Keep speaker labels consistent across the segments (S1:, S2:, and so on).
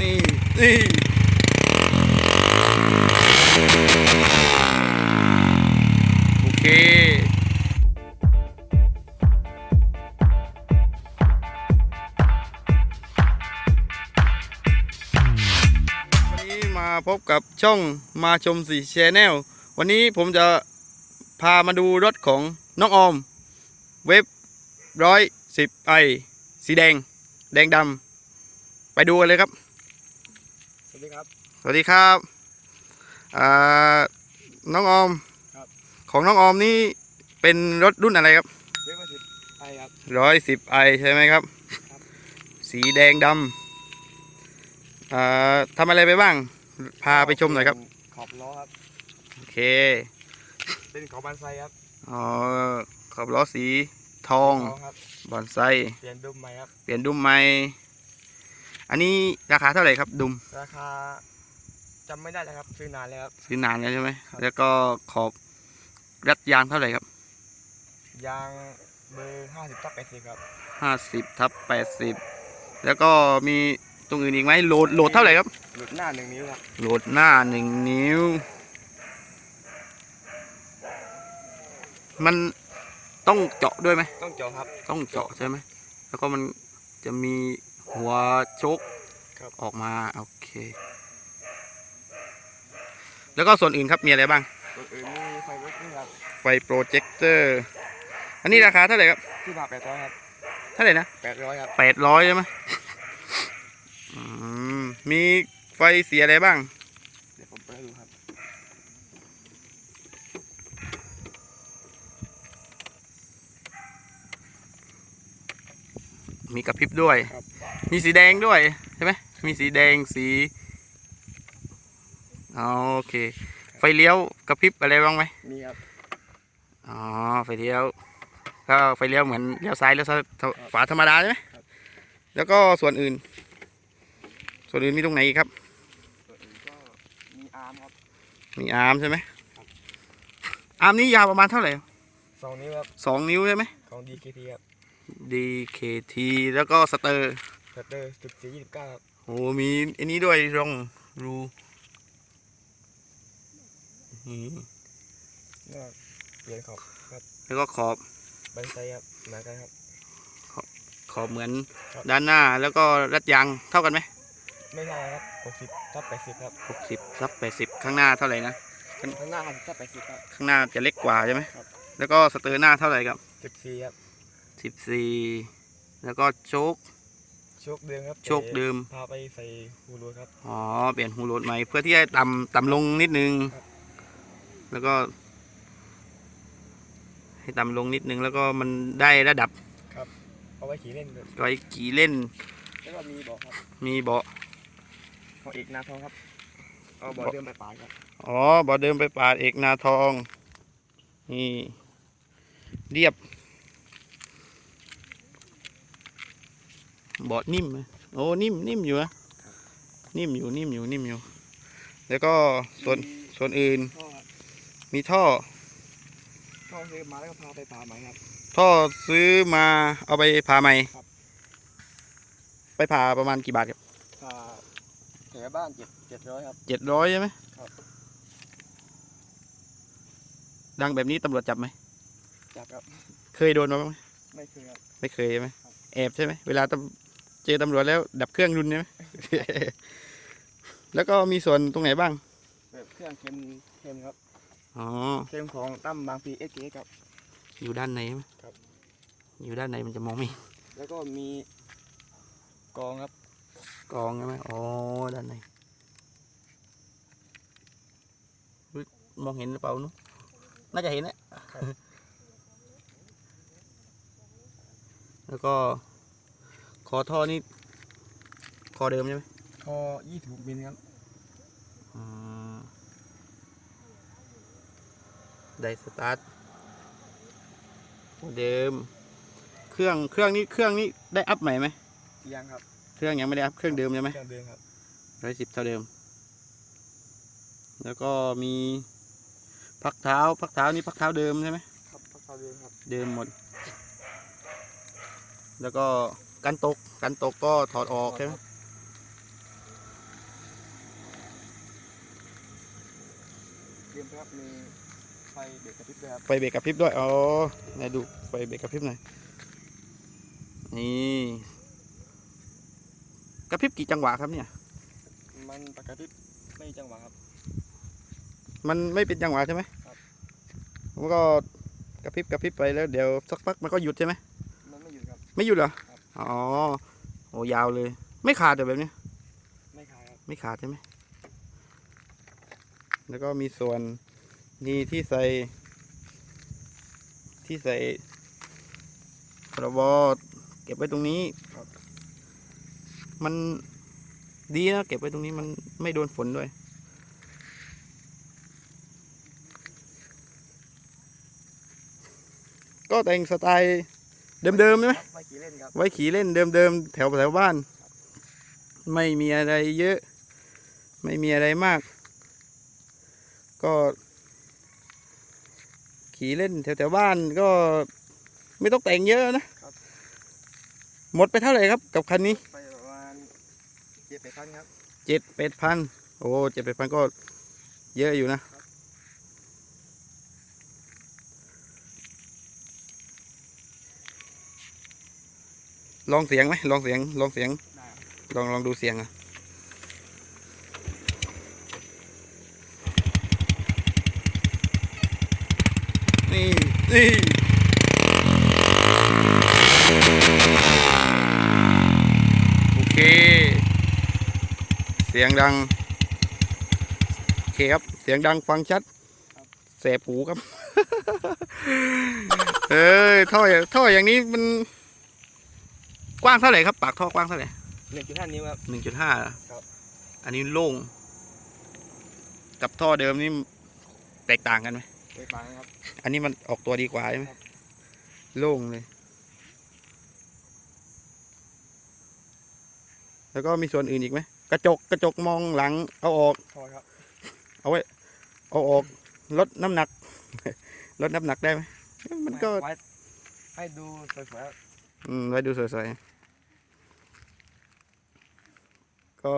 S1: นี่นี่โอเควันนี้มาพบกับช่องมาชมสีแชนแนลวันนี้ผมจะพามาดูรถของน้องออม เว็บร้อยสิบไอสีแดง แดงดำไปดูกันเลยครับ
S2: วัสดีครับ
S1: สวัสดีครับอ่าน้องออม
S2: ครับ
S1: ของน้องออมนี่เป็นรถรุ่นอะไรครับ
S2: เรียกว่าสิบไอครับ
S1: ร้อยสิบไอใช่ไหมครับ
S2: ครับ
S1: สีแดงดำอ่าทำอะไรไปบ้าง พาไปชมหน่อยครับ
S2: ขอบล้อครับ
S1: โอเค
S2: เป็นขอบบันไซครับ
S1: อ๋อ ขอบล้อสีทอง
S2: ทองครับ
S1: บอนไซ
S2: เปลี่ยนดุมใหม่ครับ
S1: เปลี่ยนดุมใหม่ อันนี้ราคาเท่าไหร่ครับดุม
S2: ราคาจำไม่ได้แล้วครับซื้อนานแล้วครับ
S1: ซื้อนานแล้วใช่ไหม
S2: ครับ
S1: แล้วก็ขอบรัดยางเท่าไหร่ครับ
S2: ยางเบอร์ห้าสิบตับแปดสิบครับ
S1: ห้าสิบทับแปดสิบแล้วก็มีตรงอื่นอีกไหมโหลดโหลดเท่าไหร่ครับ
S2: หลุดหน้าหนึ่งนิ้วครับ
S1: โหลดหน้าหนึ่งนิ้ว มันต้องเจาะด้วยไหม
S2: ต้องเจาะครับ
S1: ต้องเจาะใช่ไหม แล้วก็มันจะมี หัวโชก
S2: ครับ
S1: ออกมาโอเค แล้วก็ส่วนอื่นครับมีอะไรบ้าง
S2: ตัวอื่นมีไฟเวิร์กนี่ครับ
S1: ไฟโปรเจคเตอร์ อันนี้ราคาเท่าไหร่ครับ
S2: ที่มาแปดร้อยครับ
S1: เท่าไหร่นะ
S2: แปดร้อยครับ
S1: แปดร้อยใช่ไหมอืมมีไฟเสียอะไรบ้าง
S2: เดี๋ยวผมไปดูครับ
S1: มีกระพริบด้วย
S2: ครับ
S1: มีสีแดงด้วยใช่ไหมมีสีแดงสีอ๋อโอเค ไฟเลี้ยวกระพริบอะไรบ้างไหม
S2: มีครับ
S1: อ๋อไฟเลี้ยวก็ไฟเลี้ยวเหมือนเลี้ยวซ้ายเลี้ยวซ้ายฝาธรรมดาใช่ไหม
S2: ครับ
S1: แล้วก็ส่วนอื่น ส่วนอื่นมีตรงไหนอีกครับ
S2: ตัวอื่นก็มีอาร์มครับ
S1: มีอาร์มใช่ไหม
S2: ครับ
S1: อาร์มนี้ยาวประมาณเท่าไหร่
S2: สองนิ้วครับ
S1: สองนิ้วใช่ไหม
S2: ของ DKT ครับ
S1: DKT แล้วก็สเตอร์
S2: สเตอร์สิบสี่ยี่สิบเก้าครับ
S1: โอ้มีอันนี้ด้วยร่องรูนี่
S2: แล้วก็เปลี่ยนขอบครับ
S1: แล้วก็ขอบ
S2: บันไซครับเหมือนกันครับ
S1: ขอบเหมือน
S2: ครับ
S1: ด้านหน้าแล้วก็รัดยางเท่ากันไหม
S2: ไม่ใช่ครับหกสิบทับแปดสิบครับ
S1: หกสิบซับแปดสิบข้างหน้าเท่าไหร่นะ
S2: ข้างหน้าห้าสิบทับแปดสิบครับ
S1: ข้างหน้าจะเล็กกว่าใช่ไหม
S2: ครับ
S1: แล้วก็สเตอร์หน้าเท่าไหร่ครับ
S2: สิบสี่ครับ
S1: สิบสี่แล้วก็โชค
S2: โชคเดิมครับ
S1: โชคเดิม
S2: พาไปใส่ฮูโรครับ
S1: อ๋อ เปลี่ยนหูโหลดใหม่เพื่อที่จะต่ำต่ำลงนิดนึง
S2: ครับ
S1: แล้วก็ ให้ต่ำลงนิดนึงแล้วก็มันได้ระดับ
S2: เอาไว้ขี่เล่นด้วย
S1: ไว้ขี่เล่น
S2: แล้วก็มีเบอกครับ
S1: มีเบาะ
S2: ของเอกนาทองครับเอาเบาะ
S1: เบาะ
S2: เดิมไปปลายครับ
S1: อ๋อเบาะเดิมไปปาดเอกนาทอง นี่เรียบ บาะนิ่มไหมโอ้นิ่มนิ่มอยู่อะนิ่มอยู่นิ่มอยู่นิ่มอยู่ แล้วก็ส่วนส่วนอื่น
S2: ท่อครับ
S1: มีท่อ
S2: ท่อซื้อมาแล้วก็พาไปป่าใหม่ครับ
S1: ท่อซื้อมาเอาไปผ่าใหม่
S2: ครับ
S1: ไปผ่าประมาณกี่บาทครับ
S2: พาแถวบ้านเจ็ดเจ็ดร้อยครับ
S1: เจ็ดร้อยใช่ไหม
S2: ครับ
S1: ดังแบบนี้ตำรวจจับไหม
S2: จับครับ
S1: เคยโดนมาบ้างไหม
S2: ไม่เคยครับ
S1: ไม่เคยใช่ไหม
S2: ครับ
S1: แอบใช่ไหมเวลาตำ เจอตำรวจแล้วดับเครื่องรุนใช่ไหม แล้วก็มีส่วนตรงไหนบ้าง
S2: แบบเครื่องเค็มเค็มครับ
S1: อ๋อ
S2: เค็มของตั้มบางพีเอสเครับ
S1: อยู่ด้านในไหม
S2: ครับ
S1: อยู่ด้านในมันจะมองไม่เห็น
S2: แล้วก็มีกองครับ
S1: กองใช่ไหมอ๋อ ด้านในอุ๊ยมองเห็นหรือเปล่านุน่าจะเห็นแหละ แล้วก็ คอท่อนี่คอเดิมใช่ไหม
S2: ท่อยี่สิบหกมิลครับ
S1: อืมได้สตาร์ทเดิม เครื่องเครื่องนี้เครื่องนี้ได้อัพใหม่ไหม
S2: ยังครับ
S1: เครื่องยังไม่ได้อัพเครื่องเดิมใช่ไหม
S2: เครื่องเดิมครับ
S1: ร้อยสิบเท่าเดิม แล้วก็มีพักเท้าพักเท้านี่พักเท้าเดิมใช่ไหม
S2: ครับพักเท้าเดิมครับ
S1: เดิมหมด แล้วก็ กันตกกันตกก็ถอดออกใช่ไหม
S2: ไฟเบรกกระพริบด้วยครับ
S1: ไฟเบรกกระพริบด้วยอ๋อไหนดูไฟเบรกกระพริบหน่อยนี่กระพริบกี่จังหวะครับเนี่ย
S2: มันกระพริบไม่จังหวะครับ
S1: มันไม่เป็นจังหวะใช่ไหม
S2: ครับ
S1: มันก็กระพริบกระพริบไปแล้วเดี๋ยวสักพักมันก็หยุดใช่ไหม
S2: มันไม่หยุดครับ
S1: ไม่หยุดเหรอ อ๋อโอ้ยาวเลย ไม่ขาดแต่แบบเนี้ย
S2: ไม่ขายครับ
S1: ไม่ขาดใช่ไหม แล้วก็มีส่วนนี่ที่ใส่ ที่ใส่พรบเก็บไว้ตรงนี้ มันดีนะเก็บไว้ตรงนี้มันไม่โดนฝนด้วยก็แต่งสไตล์ เดิมๆใช่ไหม
S2: ไฟขี่เล่นครับ
S1: ไว้ขี่เล่นเดิมๆแถวแถวบ้าน ไม่มีอะไรเยอะ ไม่มีอะไรมาก ก็ขี่เล่นแถวแถวบ้านก็ไม่ต้องแต่งเยอะนะหมดไปเท่าไหร่ครับกับคันนี้
S2: ไปประมาณเจ็ดแปดพันครับ
S1: เจ็ดแปดพันโอ้เจ็ดแปดพันก็เยอะอยู่นะ ลองเสียงไหมลองเสียงลองเสียง
S2: ได้ครับ
S1: ลองลองดูเสียงอะนี่นี่โอเค เสียงดังโอเคครับ เสียงดังฟังชัดแสบหูครับ เอ้ยท่อท่ออย่างนี้มัน กว้างเท่าไหร่ครับ ปากท่อกว้างเท่าไหร่
S2: หนึ่งจุดห้านิ้วครับ
S1: หนึ่งจุดห้า
S2: ครับ
S1: อันนี้โล่ง กับท่อเดิมนี่แตกต่างกันไหม
S2: ไปฟังครับ
S1: อันนี้มันออกตัวดีกว่าใช่ไหม
S2: ครับ
S1: โล่งเลย แล้วก็มีส่วนอื่นอีกไหมกระจกกระจกมองหลัง เอาออก
S2: พอครับ
S1: เอาออกลดน้ำหนัก ลดน้ำหนักได้ไหมมันก็
S2: ไว้ให้ดูสวยๆครับ
S1: อืมไว้ดูสวยๆ ก็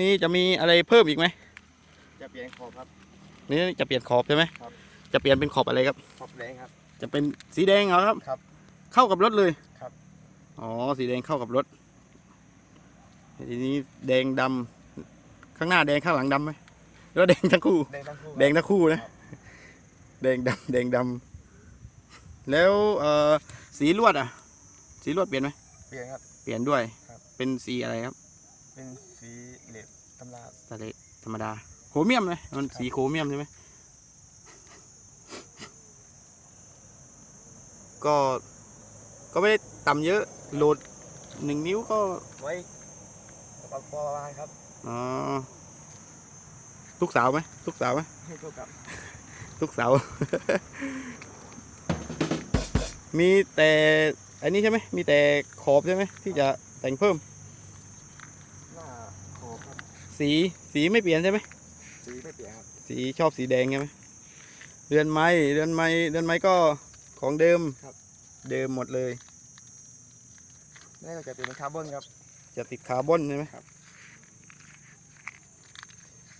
S1: นี่จะมีอะไรเพิ่มอีกไหม
S2: จะเปลี่ยนขอบครับ
S1: นี่จะเปลี่ยนขอบใช่ไหม
S2: ครับ
S1: จะเปลี่ยนเป็นขอบอะไรครับ
S2: ขอบแดงครับ
S1: จะเป็นสีแดงเหรอครับ
S2: ครับ
S1: เข้ากับรถเลย
S2: ครับ
S1: อ๋อสีแดงเข้ากับรถทีนี้แดงดำข้างหน้าแดงข้างหลังดำไหมหรือว่าแดงทั้งคู่
S2: แดงทั้งคู่
S1: แดงทั้งคู่นะ แดงดำแดงดำแล้วเอ่อสีลวดอะ สีลวดเปลี่ยนไหม
S2: เปลี่ยนครับ
S1: เปลี่ยนด้วย
S2: ครับเป็น
S1: เป็นสีอะไรครับ
S2: เป็นสีเหล็กตำรา
S1: สเลธรรมดา โครเมียมเลยมันสีโครเมียมใช่ไหม ก็ ก็ไม่ได้ต่ำเยอะ โหลดหนึ่งนิ้วก็
S2: ไว้ประกอบประมาณครับ
S1: อ๋อทุกสาวไหมทุกสาวไหม
S2: ให้ตัวกับ
S1: ทุกเสามีแต่ อันนี้ใช่ไหมมีแต่ขอบใช่ไหมที่จะแต่งเพิ่ม
S2: หน้าขอบครับ
S1: สีสีไม่เปลี่ยนใช่ไหม
S2: สีไม่เปลี่ยนครับ
S1: สีชอบสีแดงใช่ไหมเรือนไม้เรือนไม้เรือนไม้ก็ของเดิม
S2: ครับ
S1: เดิมหมดเลย
S2: นี่ก็จะเป็นคาร์บอนครับ
S1: จะติดคาร์บอนใช่ไหม
S2: ครับ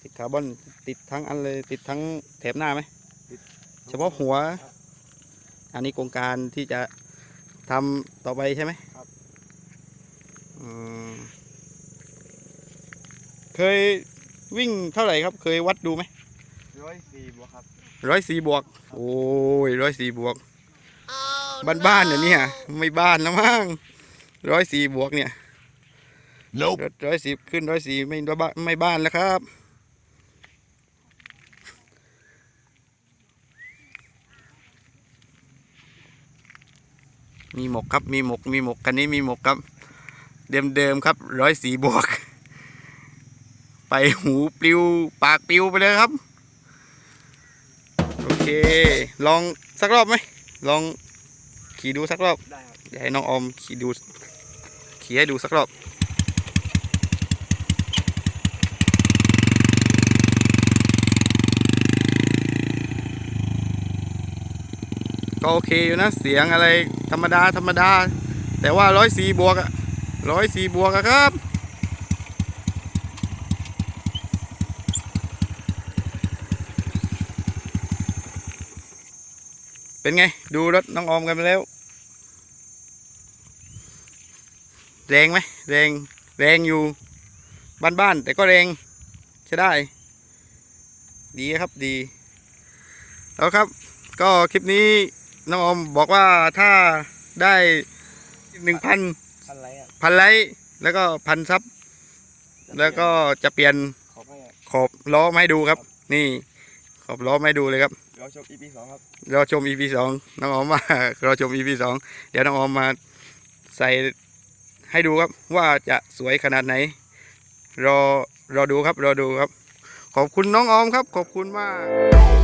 S1: ติดคาร์บอนติดทั้งอันเลยติดทั้งแถบหน้าไหม
S2: ติด
S1: เฉพาะหัว
S2: ครับ
S1: อันนี้โครงการที่จะ ทำต่อไปใช่ไหม
S2: ครับ
S1: อืมเคยวิ่งเท่าไหร่ครับ เคยวัดดูไหม
S2: ร้อยสี่บวกครับ
S1: ร้อยสี่บวก โอ้ยร้อยสี่บวก บ้านบ้านๆเนี่ยเนี่ยไม่บ้านแล้วมั้งร้อยสี่บวกเนี่ย
S3: Nope.
S1: ร้อยสี่ขึ้นร้อยสี่ไม่บ้านไม่บ้านแล้วครับ มีหมกครับ มีหมก มีหมกกันนี้มีหมกครับ เดิมเดิมๆครับ ร้อยสี่บวก ไปหูปลิว ปากปลิวไปเลยครับ โอเค ลองสักรอบไหม ลองขี่ดูสักรอบ
S2: ได้ครับ
S1: อยากให้น้องออมขี่ดู ขี่ให้ดูสักรอบก็โอเคอยู่นะเสียงอะไร ธรรมดาธรรมดา แต่ว่าร้อยสี่บวกอะร้อยสี่บวกอะครับ เป็นไง ดูรถน้องออมกันไปแล้ว แรงไหมแรงแรงอยู่บ้านๆแต่ก็แรงใช่ได้ ดีครับดี แล้วครับ ก็คลิปนี้ น้องออมบอกว่าถ้าได้หนึ่งพัน
S2: อะไรอะ
S1: พันไลค์แล้วก็พันซับแล้วก็จะเปลี่ยน
S2: ขอบให้อะ
S1: ขอบล้อมาให้ดูครับ นี่ ขอบล้อมาให้ดูเลยครับ
S2: เราชม EP สองครับ
S1: รอชม EP สองน้องออมมา รอชม EP สองเดี๋ยวน้องออมมาใส่ให้ดูครับว่าจะสวยขนาดไหน รอรอดูครับ รอดูครับ ขอบคุณน้องออมครับ ขอบคุณมาก